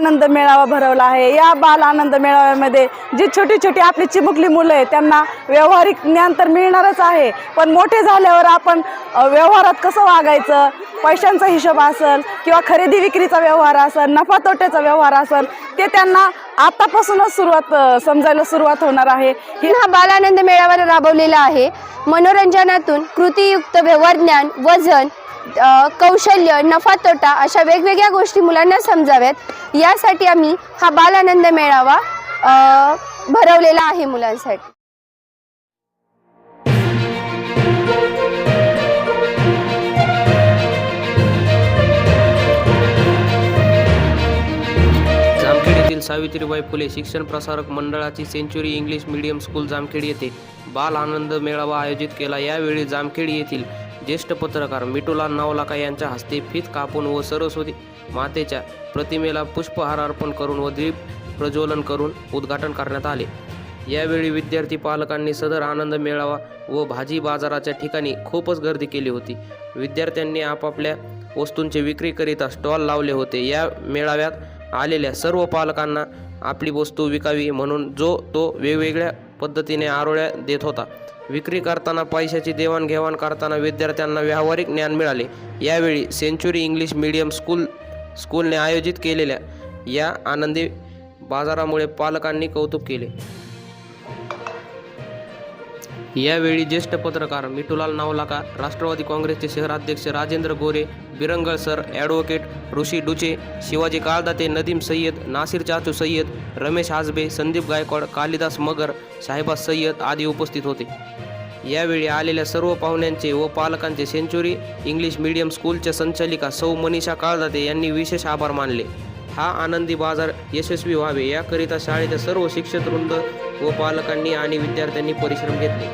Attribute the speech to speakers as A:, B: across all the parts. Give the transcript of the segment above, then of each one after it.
A: आनंद मेळावा भरवला आहे. या बाल आनंद मेळाव्यामध्ये जी छोटी छोटी आपली चिमुकली मुलं आहेत त्यांना व्यवहारिक ज्ञान तर मिळणारच आहे. पण मोठे झाल्यावर आपण व्यवहारात कसं वागायचं? पैशांचा हिशोब असेल किंवा खरेदी विक्रीचा व्यवहार असेल नफा तोट्याचा व्यवहार असेल ते त्यांना आतापासूनच सुरुवात समजायला सुरुवात होणार आहे. ही
B: हा बालानंद मेळावा राबवलेला आहे. मनोरंजनातून कृतीयुक्त व्यवहार ज्ञान वजन कौशल्य नफा तोटा अशा वेगवेगळ्या गोष्टी मुलांना समजाव्यात. यासाठी आम्ही हा बालानंद मेळावा भरवलेला आहे मुलांसाठी.
C: सावित्रीबाई फुले शिक्षण प्रसारक मंडळाची century English medium school Jamkhed येथे बाल आनंद मेळावा आयोजित केला. यावेळी जामखेड येथील ज्येष्ठ पत्रकार मिटूलाल नावलाका यांच्या हस्ते फीत कापून व सरस्वती मातेच्या प्रतिमेला पुष्पहार अर्पण करून व दीप प्रज्वलन करून उद्घाटन करण्यात आले. यावेळी विद्यार्थी पालकांनी सदर आनंद मेळावा व भाजी बाजाराच्या ठिकाणी खूपच गर्दी केली होती. विद्यार्थ्यांनी आपापल्या वस्तूंची विक्री करीता स्टॉल लावले होते. या मेळाव्यात आलेल्या सर्व पालकांना आपली वस्तू विकावी म्हणून जो तो वेगवेगळ्या पद्धतीने आरोळ्या देत होता. विक्री करताना पैशाची देवाणघेवाण करताना विद्यार्थ्यांना व्यावहारिक ज्ञान मिळाले. यावेळी सेंच्युरी इंग्लिश मीडियम स्कूल स्कूलने आयोजित केलेल्या या आनंदी बाजारामुळे पालकांनी कौतुक केले. यावेळी ज्येष्ठ पत्रकार मिठुलाल नावलाका राष्ट्रवादी काँग्रेसचे शहराध्यक्ष राजेंद्र गोरे बिरंगळ सर ॲडव्होकेट ऋषी डुचे शिवाजी काळदाते नदीम सय्यद नासिर चाचू सय्यद रमेश आजबे संदीप गायकवाड कालिदास मगर साहेबा सय्यद आदी उपस्थित होते. यावेळी आलेल्या सर्व पाहुण्यांचे व पालकांचे सेंच्युरी इंग्लिश मीडियम स्कूलच्या संचालिका सौ मनीषा काळदाते यांनी विशेष आभार मानले. हा आनंदी बाजार यशस्वी व्हावे याकरिता शाळेच्या सर्व शिक्षकवृंद व पालकांनी आणि विद्यार्थ्यांनी परिश्रम घेतले.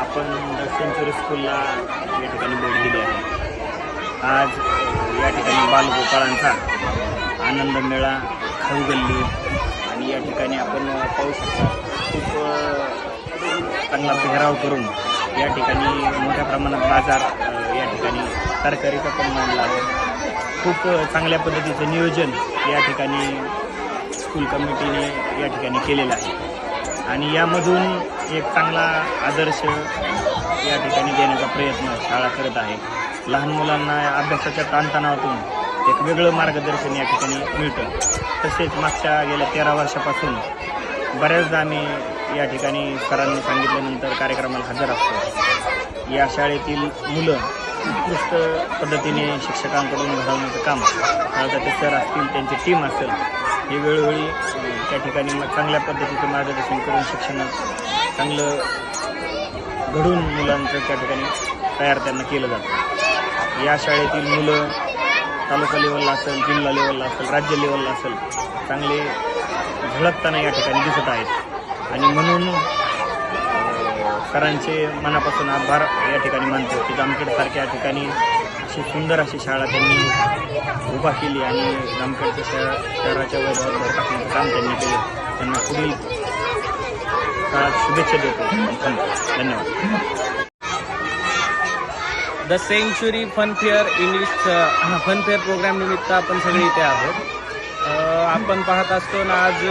C: आपण सेंचुरी स्कूलला या ठिकाणी भेट दिली आहे.
D: आज या ठिकाणी बालगोपाळांचा आनंद मेळा खाऊ गल्ली आणि या ठिकाणी आपण पाऊस खूप चांगला पेहराव करून या ठिकाणी मोठ्या प्रमाणात बाजार या ठिकाणी तरकारीचा पण मांडला आहे. खूप चांगल्या पद्धतीचं नियोजन या ठिकाणी स्कूल कमिटीने या ठिकाणी केलेलं आहे. आणि यामधून एक चांगला आदर्श या ठिकाणी देण्याचा प्रयत्न शाळा करत आहे. लहान मुलांना अभ्यासाच्या ताणतणावातून एक वेगळं मार्गदर्शन या ठिकाणी मिळतं. तसेच मागच्या गेल्या तेरा वर्षापासून बऱ्याचदा आम्ही या ठिकाणी सरांनी सांगितल्यानंतर कार्यक्रमाला हजर असतो. या शाळेतील मुलं उत्कृष्ट पद्धतीने शिक्षकांकडून घडवण्याचं काम. आता ते सर असतील त्यांची टीम असेल हे वेळोवेळी त्या ठिकाणी मग चांगल्या पद्धतीचं मार्गदर्शन करून शिक्षणात चांगलं घडून मुलांचं त्या ठिकाणी तयार त्यांना केलं जातं. या शाळेतील मुलं तालुका लेवलला असेल जिल्हा लेवलला असेल राज्य लेवलला असेल चांगले झळकताना या ठिकाणी दिसत आहेत. आणि म्हणून सरांचे मनापासून आभार. या ठिकाणी मानतो की जामखेडसारख्या ठिकाणी अशी सुंदर अशी शाळा त्यांनी उभा केली आणि जामखेडच्या शहरा शहराच्या वैभवात भर टाकण्याचं काम त्यांनी केलं. त्यांना पुढील काळात शुभेच्छा देतो. धन्यवाद.
E: The century fun fair English fun fair programme निमित्त आपण सगळे इथे आहोत. आपण पाहत असतो ना आज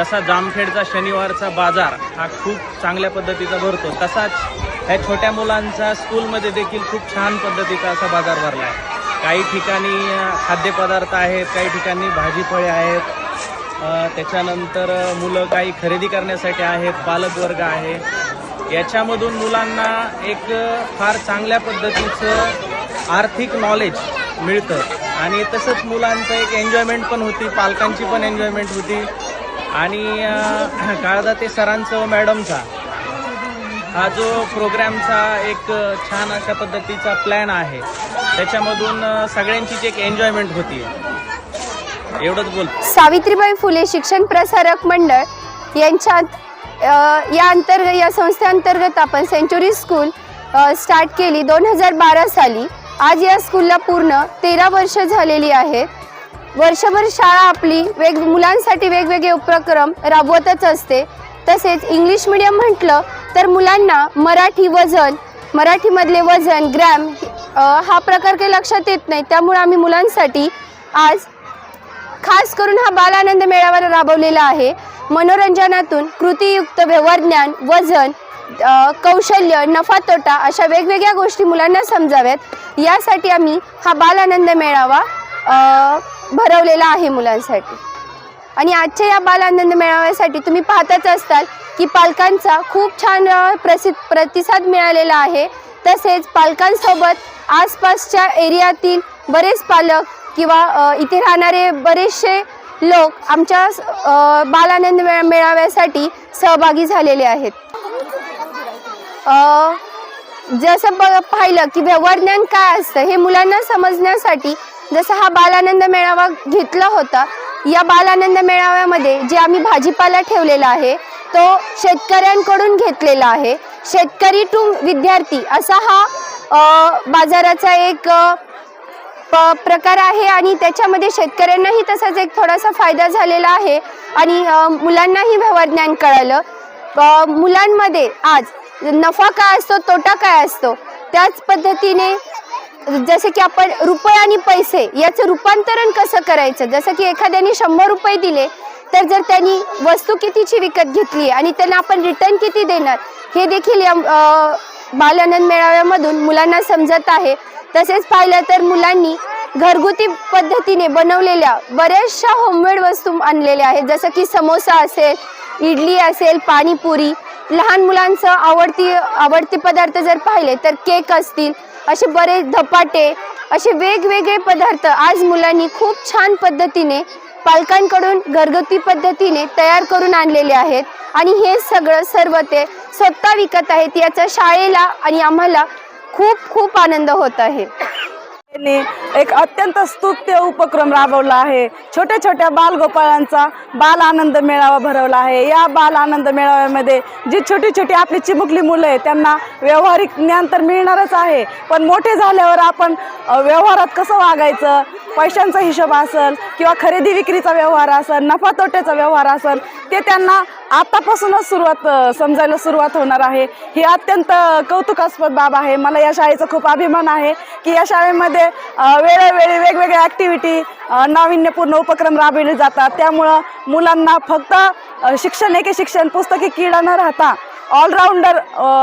E: जसा जामखेडचा शनिवारचा बाजार हा खूप चांगल्या पद्धतीचा भरतो तसाच ह्या छोट्या मुलांचा स्कूलमध्ये देखील खूप छान पद्धतीचा असा बाजार भरला आहे. काही ठिकाणी खाद्यपदार्थ आहेत काही ठिकाणी भाजीफळे आहेत. त्याच्यानंतर मुलं काही खरेदी करण्यासाठी आहेत पालकवर्ग आहे. याच्यामधून मुलांना एक फार चांगल्या पद्धतीचं आर्थिक नॉलेज मिळतं. आणि तसंच मुलांचं एक एन्जॉयमेंट पण होती पालकांची पण एन्जॉयमेंट होती. आणि काळदा ते सरांचं मॅडमचा. हा जो प्रोग्रॅमचा एक छान अशा पद्धतीचा प्लॅन आहे. त्याच्यामधून सगळ्यांची सगळ्यांचीच एक एन्जॉयमेंट होती. एवढंच बोल.
B: सावित्रीबाई फुले शिक्षण प्रसारक मंडळ यांच्यात या अंतर्गत या संस्थेअंतर्गत आपण सेंच्युरी स्कूल स्टार्ट केली दोन हजार बारा साली. आज या स्कूलला पूर्ण तेरा वर्ष झालेली आहेत. वर्षभर शाळा आपली वेग मुलांसाठी वेगवेगळे उपक्रम राबवतच असते. तसेच इंग्लिश मिडियम म्हटलं तर मुलांना मराठी वजन मराठीमधले वजन ग्रॅम हा प्रकार काही लक्षात येत नाही. त्यामुळे आम्ही मुलांसाठी आज खास करून हा बालानंद मेळावा राबवलेला आहे. मनोरंजनातून कृतीयुक्त व्यवहार ज्ञान वजन कौशल्य नफा तोटा अशा वेगवेगळ्या गोष्टी मुलांना समजाव्यात. यासाठी आम्ही हा बालानंद मेळावा भरवलेला आहे मुलांसाठी. आणि आजच्या या बालानंद मेळाव्यासाठी तुम्ही पाहतच असताल की पालकांचा खूप छान प्रसिद्ध प्रतिसाद मिळालेला आहे. तसेच पालकांसोबत आसपासच्या एरियातील बरेच पालक किंवा इथे राहणारे बरेचसे लोक आमच्या अ, बालानंद मेळा मेळाव्यासाठी सहभागी झालेले आहेत. जसं ब पाहिलं की व्यवहार ज्ञान काय असतं हे मुलांना समजण्यासाठी जसं हा बालानंद मेळावा घेतला होता या बालानंद मेळाव्यामध्ये जे आम्ही भाजीपाला ठेवलेला आहे तो शेतकऱ्यांकडून घेतलेला आहे. शेतकरी टू विद्यार्थी असा हा बाजाराचा एक प- प्रकार आहे आणि त्याच्यामध्ये शेतकऱ्यांनाही तसाच एक थोडासा फायदा झालेला आहे आणि मुलांनाही व्यवहारज्ञान कळालं. मुलांमध्ये आज नफा काय असतो तोटा काय असतो त्याच पद्धतीने जसं की आपण रुपये आणि पैसे याचं रूपांतरण कसं करायचं? जसं की एखाद्याने शंभर रुपये दिले तर जर त्यांनी वस्तू कितीची विकत घेतली आणि त्यांना आपण रिटर्न किती देणार? हे देखील या बालानंद मेळाव्यामधून मुलांना समजत आहे. तसेच पाहिलं तर मुलांनी घरगुती पद्धतीने बनवलेल्या बऱ्याचशा होममेड वस्तू आणलेल्या आहेत. जसं की समोसा असेल इडली असेल पाणीपुरी लहान मुलांचं आवडती आवडते पदार्थ जर पाहिले तर केक असतील असे बरेच धपाटे असे वेगवेगळे पदार्थ आज मुलांनी खूप छान पद्धतीने पालकांकडून घरगुती पद्धतीने तयार करून आणलेले आहेत. आणि हे सगळं सर्व ते स्वतः विकत आहेत याचा शाळेला आणि आम्हाला खूप खूप आनंद होत आहे.
A: एक अत्यंत स्तुत्य उपक्रम राबवला आहे. छोट्या छोट्या बालगोपाळांचा बाल आनंद मेळावा भरवला आहे. या बाल आनंद मेळाव्यामध्ये जी छोटी छोटी आपली चिमुकली मुलं आहे त्यांना व्यवहारिक ज्ञान तर मिळणारच आहे. पण मोठे झाल्यावर आपण व्यवहारात कसं वागायचं? पैशांचा हिशोब असेल किंवा खरेदी विक्रीचा व्यवहार असेल नफा तोट्याचा व्यवहार असेल ते त्यांना आतापासूनच सुरुवात समजायला सुरुवात होणार आहे. ही अत्यंत कौतुकास्पद बाब आहे. मला या शाळेचा खूप अभिमान आहे की या शाळेमध्ये अ, वेळोवेळी वेगवेगळ्या ॲक्टिव्हिटी नाविन्यपूर्ण उपक्रम राबविले जातात. त्यामुळं मुलांना फक्त शिक्षण एके शिक्षण पुस्तकी किडा न राहता ऑलराऊंडर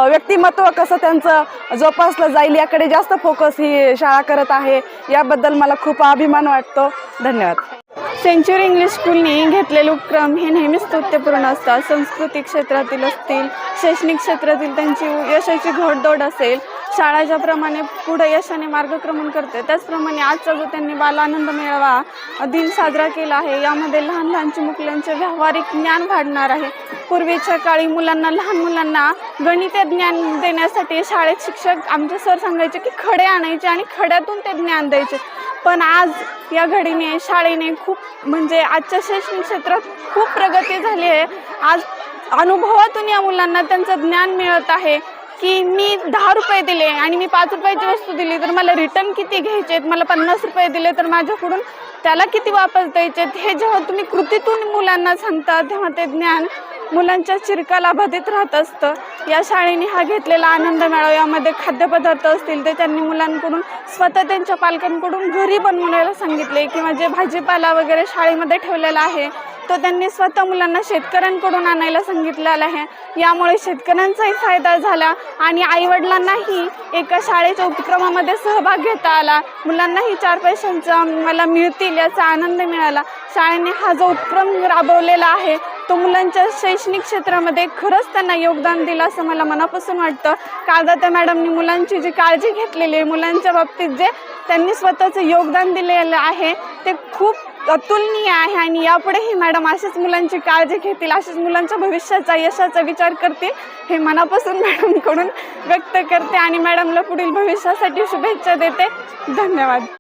A: व्यक्तिमत्व कसं त्यांचं जोपासलं जाईल याकडे जास्त फोकस ही शाळा करत आहे. याबद्दल मला खूप अभिमान वाटतो. धन्यवाद.
F: सेंच्युरी इंग्लिश स्कूलने घेतलेले उपक्रम हे नेहमीच तृत्यपूर्ण असतात. सांस्कृतिक क्षेत्रातील असतील शैक्षणिक क्षेत्रातील त्यांची यशाची घोडदौड असेल शाळा ज्याप्रमाणे पुढे यशाने मार्गक्रमण करते त्याचप्रमाणे आजचा जो त्यांनी बालानंद मेळावा दिन साजरा केला आहे यामध्ये लहान लहान चिमुकल्यांचे व्यावहारिक ज्ञान वाढणार आहे. पूर्वीच्या काळी मुलांना लहान मुलांना गणिते ज्ञान देण्यासाठी शाळेत शिक्षक आमचे सर सांगायचे की खडे आणायचे आणि खड्यातून ते ज्ञान द्यायचे. पण आज या घडीने शाळेने खूप म्हणजे आजच्या शैक्षणिक क्षेत्रात खूप प्रगती झाली आहे. आज अनुभवातून या मुलांना त्यांचं ज्ञान मिळत आहे. की मी दहा रुपये दिले आणि मी पाच रुपयाची वस्तू दिली तर मला रिटर्न किती घ्यायचे आहेत? मला पन्नास रुपये दिले तर माझ्याकडून त्याला किती वापस द्यायचे आहेत? हे जेव्हा तुम्ही कृतीतून मुलांना सांगता तेव्हा ते ज्ञान मुलांच्या चिरकाला बाधित राहत असतं. या शाळेने हा घेतलेला आनंद मेळावा यामध्ये खाद्यपदार्थ असतील ते त्यांनी मुलांकडून स्वतः त्यांच्या पालकांकडून घरी बनवण्याला सांगितले किंवा जे भाजीपाला वगैरे शाळेमध्ये ठेवलेला आहे तो त्यांनी स्वतः मुलांना शेतकऱ्यांकडून आणायला सांगितलेला आहे. यामुळे शेतकऱ्यांचाही फायदा झाला आणि आईवडिलांनाही एका शाळेच्या उपक्रमामध्ये सहभाग घेता आला. मुलांनाही चार पैशांचा मला मिळतील याचा आनंद मिळाला. शाळेने हा जो उपक्रम राबवलेला आहे तो मुलांच्या शैक्षणिक क्षेत्रामध्ये खरंच त्यांना योगदान दिलं असं मला मनापासून वाटतं. कागदात्या मॅडमनी मुलांची जी काळजी घेतलेली आहे मुलांच्या बाबतीत जे त्यांनी स्वतःचं योगदान दिलेलं आहे ते खूप अतुलनीय आहे आणि यापुढेही मॅडम अशाच मुलांची काळजी घेतील अशाच मुलांच्या भविष्याचा यशाचा विचार करतील हे मनापासून मॅडमकडून व्यक्त करते आणि मॅडमला पुढील भविष्यासाठी शुभेच्छा देते. धन्यवाद.